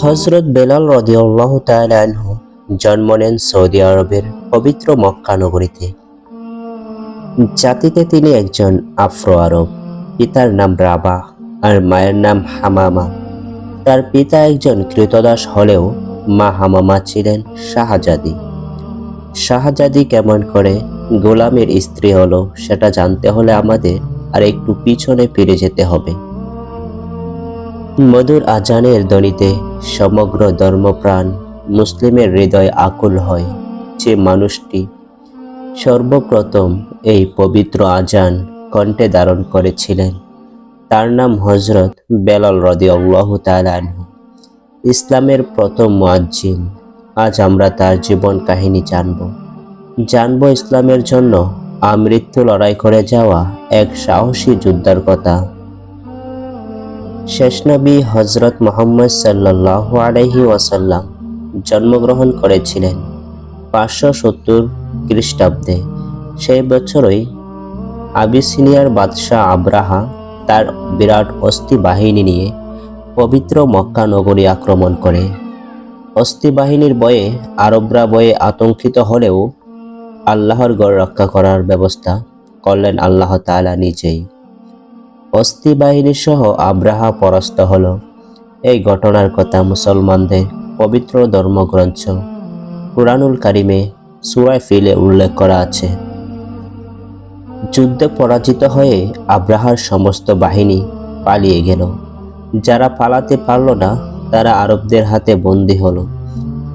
হজরত বেলাল রদিউল্লাহ তালহু জন্ম নেন সৌদি আরবের পবিত্র মক্কা নগরীতে। জাতিতে তিনি একজন আফ্রো আরব। পিতার নাম রাবা আর মায়ের নাম হামামা। তার পিতা একজন কৃতদাস হলেও মা হামামা ছিলেন শাহজাদি। শাহজাদি কেমন করে গোলামের স্ত্রী হলো সেটা জানতে হলে আমাদের আর একটু পিছনে ফিরে যেতে হবে। মধুর আজানের ধ্বনিতে সমগ্র ধর্মপ্রাণ মুসলিমের হৃদয় আকুল হয় যে মানুষটি সর্বপ্রথম এই পবিত্র আজান কণ্ঠে ধারণ করেছিলেন। তার নাম হজরত বেলাল রদি আল্লাহ তালানহু ইসলামের প্রথম মুয়াজ্জিন, আজ আমরা তার জীবন কাহিনী জানব। জানব ইসলামের জন্য আমৃত্যু লড়াই করে যাওয়া এক সাহসী যোদ্ধার কথা। শেষ নবী হজরত মোহাম্মদ সাল্লাহ আলহি ওয়াসাল্লাম জন্মগ্রহণ করেছিলেন পাঁচশো সত্তর খ্রিস্টাব্দে। সেই বছরই আবিসিনিয়ার বাদশাহ আব্রাহা তার বিরাট অস্থি বাহিনী নিয়ে পবিত্র মক্কা নগরী আক্রমণ করে। অস্থি বাহিনীর বয়ে আরবরা বয়ে আতঙ্কিত হলেও আল্লাহর গড় রক্ষা করার ব্যবস্থা করলেন আল্লাহ তালা নিজেই। অস্থি বাহিনী সহ আব্রাহা পরাস্ত হল। এই ঘটনার কথা মুসলমানদের পবিত্র ধর্মগ্রন্থ কুরআনুল কারিমে সুরায় ফিলে উল্লেখ করা আছে। যুদ্ধে পরাজিত হয়ে আব্রাহার সমস্ত বাহিনী পালিয়ে গেল। যারা পালাতে পারল না, তারা আরবদের হাতে বন্দী হলো।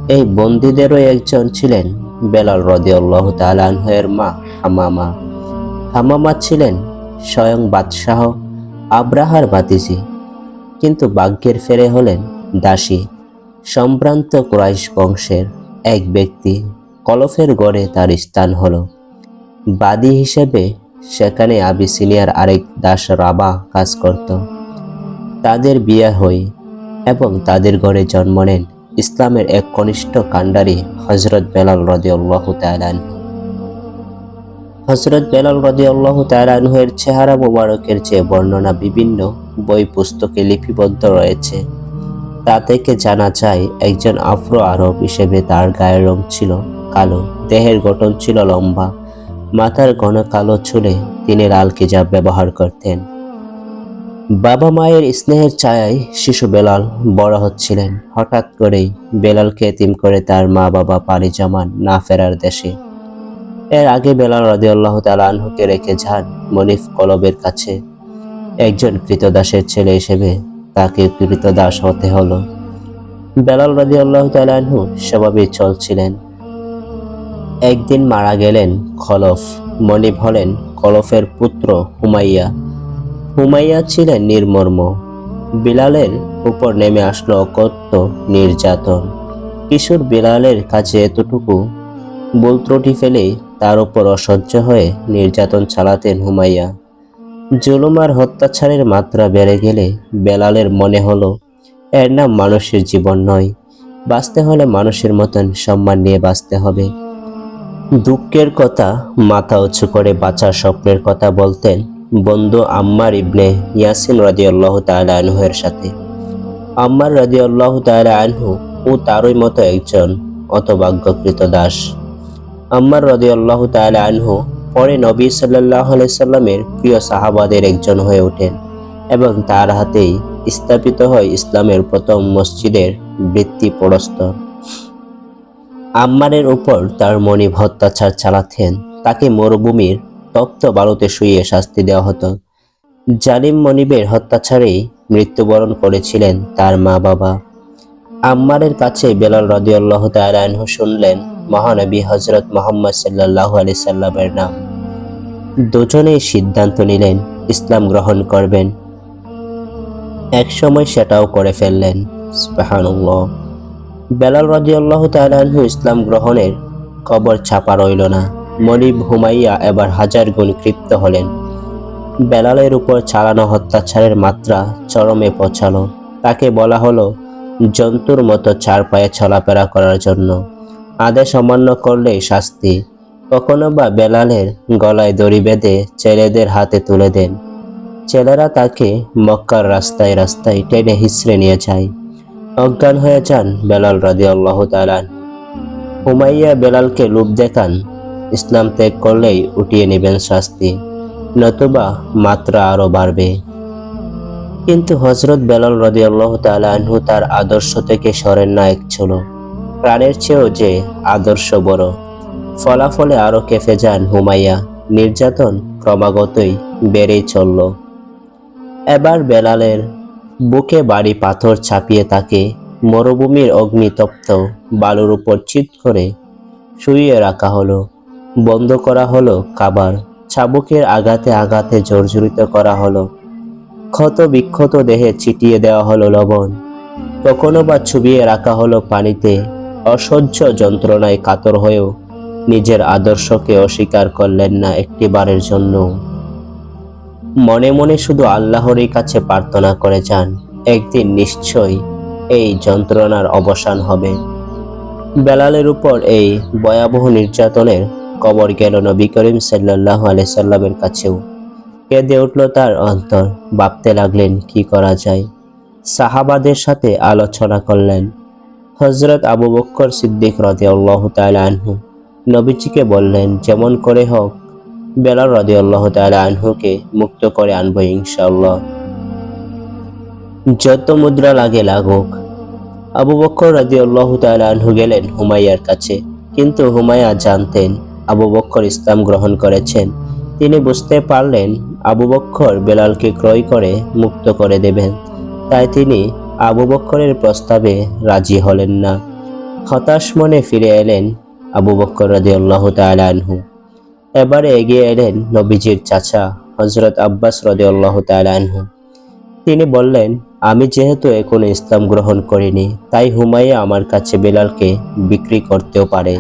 এই বন্দীদেরও একজন ছিলেন বেলাল রদে রদিউল্লাহ তালানহের মা হামামা। হামামা ছিলেন স্বয়ং বাদশাহ আব্রাহার বাতিজি। কিন্তু ভাগ্যের ফেরে হলেন দাসী, সম্ভ্রান্ত কুরাইশ বংশের এক ব্যক্তি। কলফের গড়ে তার স্থান হলো। বাদী হিসেবে সেখানে আবিসিনিয়ার আরেক দাস রাবা কাজ করত। তাদের বিয়ে হয় এবং তাদের ঘরে জন্ম নেন ইসলামের এক কনিষ্ঠ কাণ্ডারি হজরত বেলাল রদিউল্লাহ তালান হজরত বেলাল রদিউল্লাহ তালানহের চেহারা মোবারকের চেয়ে বর্ণনা বিভিন্ন বই পুস্তকে লিপিবদ্ধ রয়েছে। তা থেকে জানা যায়, একজন আফ্রো আরব হিসেবে তার গায়ের রং ছিল কালো, দেহের গঠন ছিল লম্বা, মাথার ঘন কালো চুলে তিনি লাল কিজাব ব্যবহার করতেন। বাবা মায়ের স্নেহের ছায়ায় শিশু বেলাল বড় হচ্ছিলেন। হঠাৎ করেই বেলালকে এতিম করে তার মা বাবা পাড়ি জমান না ফেরার দেশে এর আগে বেলাল রাদিউল্লাহ তাআলা আনহুকে রেখে যান মনিফ কলবের কাছে। একজন কৃতদাসের ছেলে হিসেবে তাকে কৃতদাস হতে হলো। বেলাল রাদিউল্লাহ আল্লাহ আনহু স্বভাবে চলছিলেন। একদিন মারা গেলেন খলফ। মনিব হলেন কলফের পুত্র হুমাইয়া। হুমাইয়া ছিলেন নির্মর্ম। বিলালের উপর নেমে আসলো অকথ্য, নির্যাতন। কিশোর বিলালের কাছে এতটুকু ভুল ত্রুটি ফেলেই তার উপর অসহ্য হয়ে নির্যাতন চালাতেন হুমাইয়া। জুলুমার হত্যাচারের মাত্রা বেড়ে গেলে বেলালের মনে হলো, এর নাম মানুষের জীবন নয়। বাঁচতে হলে মানুষের মতন সম্মান নিয়ে বাঁচতে হবে। দুঃখের কথা মাথা উঁচু করে বাঁচার স্বপ্নের কথা বলতেন বন্ধু আম্মার ইবনে ইয়াসিন রাজি আল্লাহ তালা আনহুয়ের সাথে। আম্মার রাজি আল্লাহ তালা আনহু ও তারই মতো একজন অতভাগ্যকৃত দাস। আম্মার রাজি আল্লাহ তালা আনহু পরে নবী সাল্লাহ আলাইসাল্লামের প্রিয় সাহাবাদের একজন হয়ে ওঠেন এবং তার হাতেই স্থাপিত হয় ইসলামের প্রথম মসজিদের বৃত্তি প্রস্তর আম্মারের উপর তার মনিব অত্যাচার চালাতেন, তাকে মরুভূমির তপ্ত বালুতে শুয়ে শাস্তি দেওয়া হতো। জালিম মনিবের হত্যাচারেই মৃত্যুবরণ করেছিলেন তার মা বাবা আম্মারের কাছে বেলাল রদিউল্লাহ তালাহু শুনলেন মহানবী হজরত মোহাম্মদ সাল্লাহ আলি সাল্লামের নাম। দুজনেই সিদ্ধান্ত নিলেন ইসলাম গ্রহণ করবেন। একসময় সেটাও করে ফেললেন। বেলাল রাজিউল্লাহ তালাহু ইসলাম গ্রহণের খবর ছাপা রইল না। মনিব হুমাইয়া এবার হাজার গুণ ক্ষিপ্ত হলেন। বেলালের উপর চালানো অত্যাচারের মাত্রা চরমে পৌঁছালো। তাকে বলা হলো, জন্তুর মতো চার পায়ে চলাফেরা করার জন্য। আদেশ অমান্য করলেই শাস্তি। কখনো বা বেলালের গলায় দড়ি বেঁধে ছেলেদের হাতে তুলে দেন। ছেলেরা তাকে মক্কার রাস্তায় রাস্তায় টেনে হিসড়ে নিয়ে যায়। অজ্ঞান হয়ে যান বেলাল রাজি আল্লাহ তালান হুমাইয়া বেলালকে লুপ দেখান, ইসলাম ত্যাগ করলেই উঠিয়ে নেবেন শাস্তি, নতুবা মাত্রা আরও বাড়বে। কিন্তু হজরত বেলাল রদি আল্লাহ তালাহু তার আদর্শ থেকে সরেন না, এক ছিল প্রাণের চেয়েও যে আদর্শ বড়। ফলাফলে আরও কেঁপে যান হুমাইয়া নির্যাতন ক্রমাগতই বেড়েই চলল। এবার বেলালের বুকে বাড়ি পাথর ছাপিয়ে তাকে মরুভূমির অগ্নিতপ্ত বালুর উপর চিত করে শুইয়ে রাখা হলো। বন্ধ করা হলো কাবার চাবুকের আঘাতে আঘাতে জর্জরিত করা হলো। ক্ষত বিক্ষত দেহে ছিটিয়ে দেওয়া হলো লবণ। কখনো বা চুবিয়ে রাখা হলো পানিতে অসহ্য যন্ত্রণায় কাতর হয়েও নিজের আদর্শকে অস্বীকার করলেন না একটিবারের জন্য। মনে মনে শুধু আল্লাহরই কাছে প্রার্থনা করে যান, একদিন নিশ্চয়ই এই যন্ত্রণার অবসান হবে। বেলালের উপর এই ভয়াবহ নির্যাতনের কবর গেল নবী করিম সাল্লাহ সাল্লামের কাছেও। কেঁদে উঠল তার অন্তর, ভাবতে লাগলেন, কি করা যায়? সাহাবাদের সাথে আলোচনা করলেন হজরত আবু বক্কর সিদ্দিক রদে আল্লাহ আনহু নবীজিকে বললেন, যেমন করে হোক বেলাল রদে আল্লাহ আনহুকে মুক্ত করে আনব ইনশাল্লাহ যত মুদ্রা লাগে লাগুক। আবু বক্কর রাজি আল্লাহ আনহু গেলেন হুমাইয়ার কাছে। কিন্তু হুমায়া জানতেন আবু বক্কর ইসলাম গ্রহণ করেছেন। তিনি বুঝতে পারলেন আবু বক্কর বেলালকে ক্রয় করে মুক্ত করে দেবেন। তাই তিনি আবু বক্করের প্রস্তাবে রাজি হলেন না। হতাশ মনে ফিরে এলেন আবু বক্কর রাজি আল্লাহ আনহু। এবারে এগিয়ে এলেন নবীজির চাচা হজরত আব্বাস রদে আল্লাহ আনহু। তিনি বললেন, আমি যেহেতু এখনও ইসলাম গ্রহণ করিনি, তাই হুমাইয়া আমার কাছে বেলালকে বিক্রি করতেও পারে।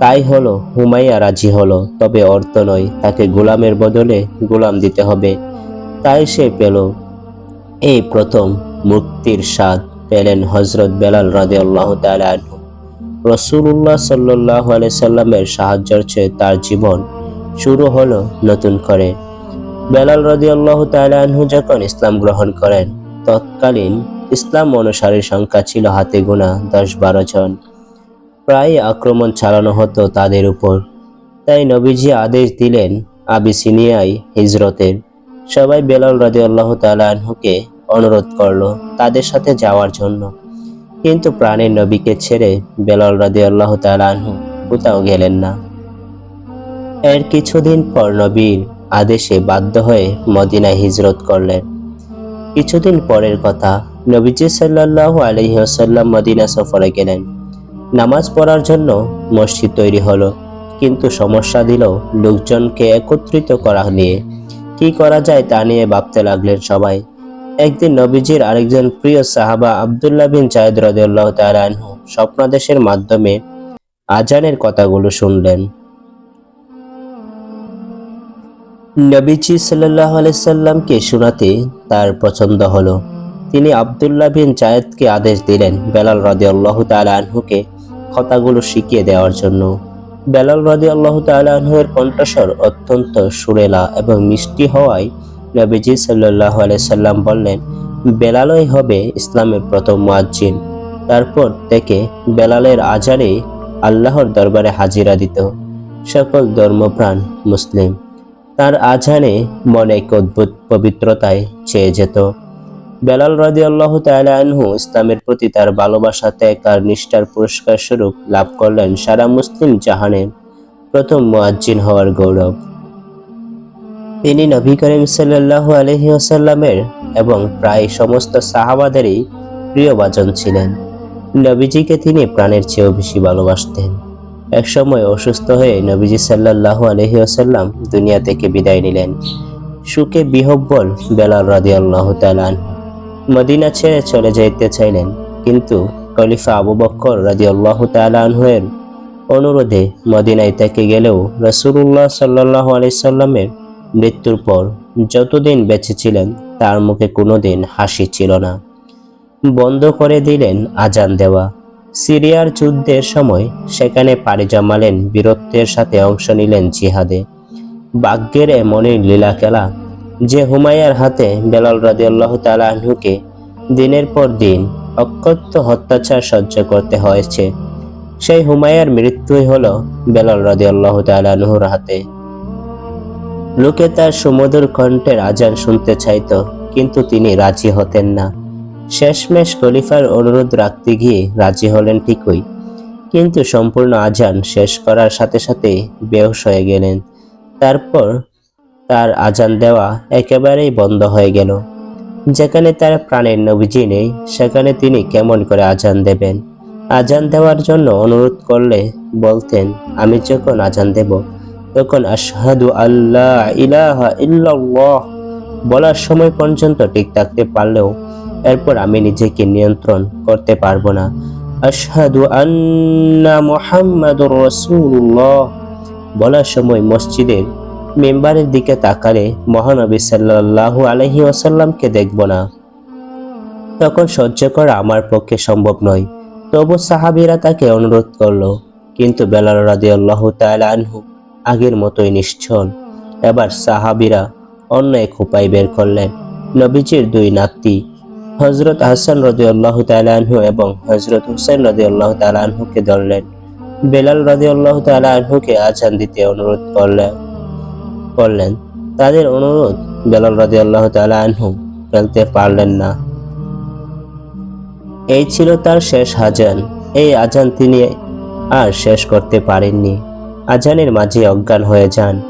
তাই হলো হুমাইয়া রাজি হলো, তবে অর্থ নয়, তাকে গোলামের বদলে গোলাম দিতে হবে। তাই সে পেল এই প্রথম মুক্তির স্বাদ পেলেন হজরত বেলাল রাদে আল্লাহ আনহু। রসুল্লাহ সাল্লাহ সাল্লামের সাহায্যের চেয়ে তার জীবন শুরু হলো নতুন করে। বেলাল রদি আল্লাহ আনহু যখন ইসলাম গ্রহণ করেন, তৎকালীন ইসলাম অনুসারীর সংখ্যা ছিল হাতে গোনা দশ বারো জন। প্রায় আক্রমণ চালানো হতো তাদের উপর। তাই নবীজি আদেশ দিলেন আবিসিনিয়ায় হিজরতের। সবাই বেলাল রাজি আল্লাহ আনহুকে অনুরোধ করল তাদের সাথে যাওয়ার জন্য। কিন্তু প্রাণের নবীকে ছেড়ে বেলাল রাজি আল্লাহ আনহু কোথাও গেলেন না। এর কিছুদিন পর নবীর আদেশে বাধ্য হয়ে মদিনায় হিজরত করলেন। কিছুদিন পরের কথা নবীজি সাল্লাহ আলহিহাসাল্লাম মদিনা সফরে গেলেন। নামাজ পড়ার জন্য মসজিদ তৈরি হলো, কিন্তু সমস্যা দিল লোকজনকে একত্রিত করা নিয়ে। কি করা যায় তা নিয়ে ভাবতে লাগলেন সবাই। একদিন নবীজির আরেকজন প্রিয় সাহাবা আবদুল্লাহ বিন জায়দ রদুল্লাহ তালানহু স্বপ্নাদেশের মাধ্যমে আজানের কথাগুলো শুনলেন। নবীজি সাল্লাহ আলাইসাল্লামকে শোনাতে তার পছন্দ হলো। তিনি আবদুল্লাহ বিন জায়েদকে আদেশ দিলেন বেলাল রদি আল্লাহ আনহুকে কথাগুলো শিখিয়ে দেওয়ার জন্য। বেলাল রদি আল্লাহ আনহুয়ের কণ্ঠস্বর অত্যন্ত সুরেলা এবং মিষ্টি হওয়ায় নবীজি সাল্লাহ সাল্লাম বললেন, বেলালই হবে ইসলামের প্রথম মুয়াজ্জিন। তারপর থেকে বেলালের আজারে আল্লাহর দরবারে হাজিরা দিত। সকল ধর্মপ্রাণ মুসলিম। তার আজানে মনে এক অদ্ভুত পবিত্রতায় চেয়ে যেত। বেলাল রাজি আল্লাহ আনহু ইসলামের প্রতি তার ভালোবাসা, ত্যাগ আর নিষ্ঠার পুরস্কার স্বরূপ লাভ করলেন সারা মুসলিম জাহানের প্রথম মুয়াজ্জিন হওয়ার গৌরব। তিনি নবী করিম সাল্লাহ আলহি আসাল্লামের এবং প্রায় সমস্ত সাহাবাদেরই প্রিয়ভাজন ছিলেন। নবীজিকে তিনি প্রাণের চেয়েও বেশি ভালোবাসতেন। একসময় অসুস্থ হয়ে নবীজি সাল্লাহ আলহি আসাল্লাম দুনিয়া থেকে বিদায় নিলেন। সুখে বিহব্বল বেলাল রাদি আল্লাহ তালান মদিনা ছেড়ে চলে যেতে চাইলেন, কিন্তু খলিফা আবু বক্কর রাজি আল্লাহ তালানহের অনুরোধে মদিনায় থেকে গেলেও রসুল্লাহ সাল্লাহ আলাইসাল্লামের মৃত্যুর পর যতদিন বেঁচে ছিলেন, তার মুখে কোনোদিন হাসি ছিল না। বন্ধ করে দিলেন আজান দেওয়া। সিরিয়ার যুদ্ধের সময় সেখানে পাড়ি জমালেন, বীরত্বের সাথে অংশ নিলেন জিহাদে। বাগ্যের এমনই লীলা খেলা, যে হুমায়ার হাতে বেলাল রাজি আল্লাহ তালাহুকে দিনের পর দিন অকথ্য অত্যাচার সহ্য করতে হয়েছে। সেই হুমায়ার মৃত্যুই হল বেলাল রাদিয়াল্লাহু তাআলা আনহুর হাতে। লোকে তার সুমধুর কণ্ঠের আজান শুনতে চাইত, কিন্তু তিনি রাজি হতেন না। শেষমেশ খলিফার অনুরোধ রাখতে গিয়ে রাজি হলেন ঠিকই, কিন্তু সম্পূর্ণ আজান শেষ করার সাথে সাথে বেহুশ হয়ে গেলেন। তারপর তার আজান দেওয়া একেবারেই বন্ধ হয়ে গেল। যেখানে তার প্রাণের নবীজি নেই, সেখানে তিনি কেমন করে আজান দেবেন? আজান দেওয়ার জন্য অনুরোধ করলে বলতেন, আমি যখন আজান দেব তখন আশহাদু আল্লাহ ইলাহা ইল্লাল্লাহ বলার সময় পর্যন্ত ঠিক থাকতে পারলেও এরপর আমি নিজেকে নিয়ন্ত্রণ করতে পারব না। আশহাদু আন্না মুহাম্মাদুর রাসূলুল্লাহ বলার সময় মসজিদের মেম্বারের দিকে তাকালে মহানবী সাল্লাল্লাহু আলাইহি ওয়াসাল্লামকে দেখব না। তখন সহ্য করা আমার পক্ষে সম্ভব নয়। তবু সাহাবীরা তাকে অনুরোধ করল, কিন্তু বেলাল রাদিয়াল্লাহু তাআলা আনহু আগের মতোই নিশ্চল। এবার সাহাবিরা অন্য এক উপায় বের করলেন। নবীজির দুই নাতি হজরত হাসান রদিউল্লাহ আনহু এবং হজরত হুসেন রদিউল্লাহ আনহুকে ধরলেন। বেলাল রদিউল্লাহ আনহুকে আজান দিতে অনুরোধ করলেন করলেন। তাদের অনুরোধ বেলাল রদিউল্লাহ আনহু ফেলতে পারলেন না। এই ছিল তার শেষ আজান। এই আজান তিনি আর শেষ করতে পারেননি। আজানের মাঝে অজ্ঞান হয়ে যান।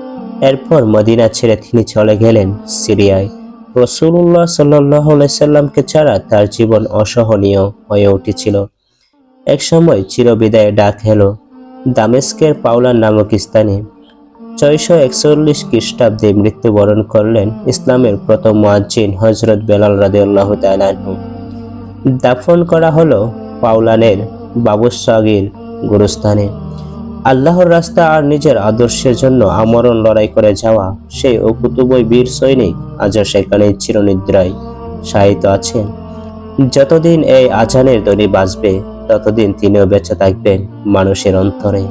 এরপর মদিনা ছেড়ে তিনি চলে গেলেন সিরিয়ায়। রসুল্লাহ সাল্লাহ সাল্লামকে ছাড়া তার জীবন অসহনীয় হয়ে উঠেছিল। একসময় চিরবিদায় ডাক এলো দামেস্কের পাওলার নামক স্থানে। ছয়শো একচল্লিশ খ্রিস্টাব্দে মৃত্যুবরণ করলেন ইসলামের প্রথম মুয়াজ্জিন হজরত বেলাল রাদিউল্লাহ তালাহু দাফন করা হলো পাওলানের বাবুসাগির গুরুস্থানে। আল্লাহর রাস্তা আর নিজের আদর্শের জন্য আমরণ লড়াই করে যাওয়া সেই অকুতুবই বীর সৈনিক আজও সেখানে চিরনিদ্রায় শায়িত আছেন। যতদিন এই আজানের দলি বাঁচবে ততদিন তিনিও বেঁচে থাকবেন মানুষের অন্তরে।